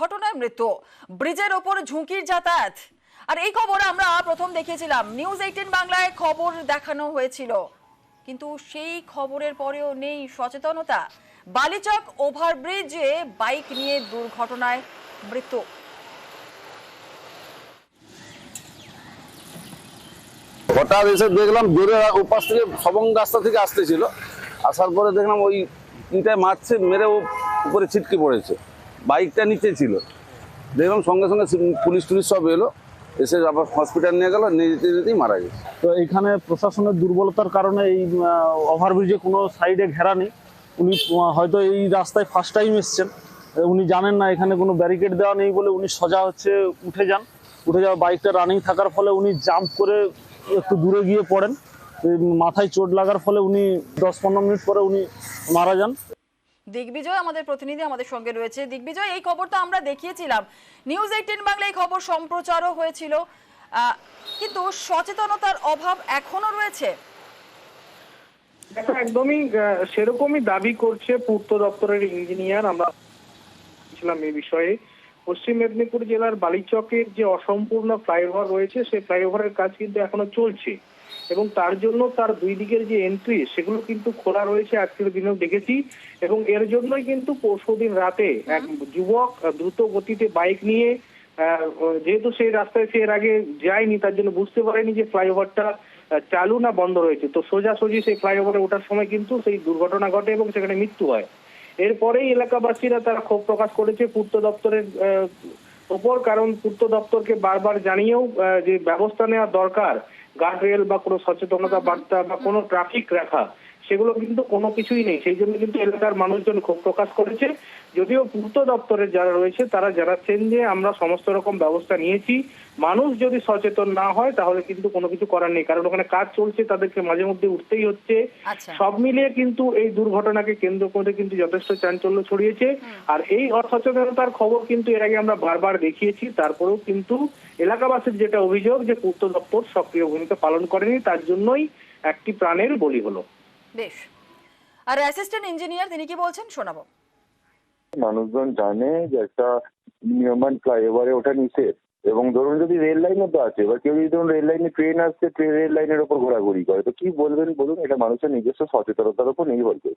দুর্ঘটনায় মৃত্যু। ব্রিজের ওপর ঝুঁকির যাতায়াত। আর এই খবর আমরা প্রথম দেখিয়েছিলাম নিউজ এইটিন বাংলায় খবর দেখানো হয়েছিল। কিন্তু সেই খবরের পরেও নেই সচেতনতা। বালিচক ওভারব্রিজে বাইক নিয়ে দুর্ঘটনায় মৃত্যু। হঠাৎ এসে দেখলাম জোরে উপাস থেকে সবং রাস্তা থেকে আসতেছিল। আসার পরে দেখলাম ওই ইটায় মারছে, মেরে ও উপরে ছিটকে পড়েছে। বাইকটা নিচে ছিল। দেখলাম সঙ্গে সঙ্গে পুলিশ টুলিশ সব এলো, এসে আবার হসপিটাল নিয়ে গেল, নিয়ে যেতে যেতেই মারা গেছে। তো এখানে প্রশাসনের দুর্বলতার কারণে এই ওভারব্রিজে কোনো সাইডে ঘেরা নেই। উনি হয়তো এই রাস্তায় ফার্স্ট টাইম এসছেন। উনি জানেন না, এখানে কোনো ব্যারিকেড দেওয়া নেই বলে উনি সোজা হচ্ছে উঠে যান। উঠে যাওয়া বাইকটা রানিং থাকার ফলে উনি জাম্প করে একটু দূরে গিয়ে পড়েন। মাথায় চোট লাগার ফলে উনি দশ পনেরো মিনিট পরে উনি মারা যান। দিগ্বিজয় আমাদের প্রতিনিধি আমাদের সঙ্গে রয়েছে। দিগ্বিজয়, এই খবর তো আমরা দেখিয়েছিলাম। নিউজ এইটিন বাংলা এই খবর সম্প্রচারও হয়েছিল। কিন্তু সচেতনতার অভাব এখনও রয়েছে। একদমই সেরকমই দাবি করছে পূর্ত দপ্তরের ইঞ্জিনিয়ার আমরা ছিলাম এই বিষয়ে। পশ্চিম মেদিনীপুর জেলার বালিচকের যে অসম্পূর্ণ ফ্লাইওভার রয়েছে, সেই ফ্লাইওভারের কাজ কিন্তু এখনও চলছে। এবং তার জন্য তার দুই দিকের যে এন্ট্রি সেগুলো কিন্তু খোলা রয়েছে। আজকের দিনেও দেখেছি। এবং এর জন্যই কিন্তু পরশুদিন রাতে এক যুবক দ্রুত গতিতে বাইক নিয়ে যেহেতু সেই রাস্তায় সে এর আগে যায়নি, তার জন্য বুঝতে পারেনি যে ফ্লাইওভারটা চালু না বন্ধ রয়েছে। তো সোজাসুজি সেই ফ্লাইওভারে ওঠার সময় কিন্তু সেই দুর্ঘটনা ঘটে এবং সেখানে মৃত্যু হয়। এরপরেই এলাকাবাসীরা তারা ক্ষোভ প্রকাশ করেছে পূর্ত দপ্তরের ওপর। কারণ পূর্ত দপ্তরকে বারবার জানিয়েও যে ব্যবস্থা নেওয়া দরকার গার্ডরেল বা কোনো সচেতনতা বার্তা বা কোনো ট্রাফিক রাখা সেগুলো কিন্তু কোনো কিছুই নেই। সেই জন্য কিন্তু এলাকার মানুষজন ক্ষোভ প্রকাশ করেছে। যদিও পূর্ত দপ্তরের যারা রয়েছে তারা জানাচ্ছেন যে আমরা সমস্ত রকম ব্যবস্থা নিয়েছি। মানুষ যদি সচেতন না হয় তাহলে কিন্তু কোনো কিছু করার নেই। কারণ ওখানে কাজ চলছে তাদেরকে মাঝে মধ্যে উঠতেই হচ্ছে। আচ্ছা। সব মিলিয়ে কিন্তু এই দুর্ঘটনাকে কেন্দ্র করে কিন্তু যথেষ্ট চাঞ্চল্য ছড়িয়েছে। আর এই অসচেতনতার খবর কিন্তু এর আগে আমরা বারবার দেখিয়েছি। তারপরেও কিন্তু এলাকাবাসীর যেটা অভিযোগ যে পূর্ত দপ্তর সক্রিয় ভূমিকা পালন করেনি তার জন্যই একটি প্রাণের বলি হলো। বেশ। আর অ্যাসিস্ট্যান্ট ইঞ্জিনিয়ার তিনি কি বলছেন? শোনাবো। মানুষজন জানে যে একটা নিয়মান ফ্লাইওভারে ওঠা নিষেধ। এবং ধরুন যদি রেল লাইনও তো আছে, এবার কেউ যদি ধরুন রেল লাইনে ট্রেন আসছে ট্রেন রেল লাইনের ওপর ঘোরাঘুরি করে, তো কি বলবেন বলুন? এটা মানুষের নিজস্ব সচেতনতার উপর নির্ভর করে।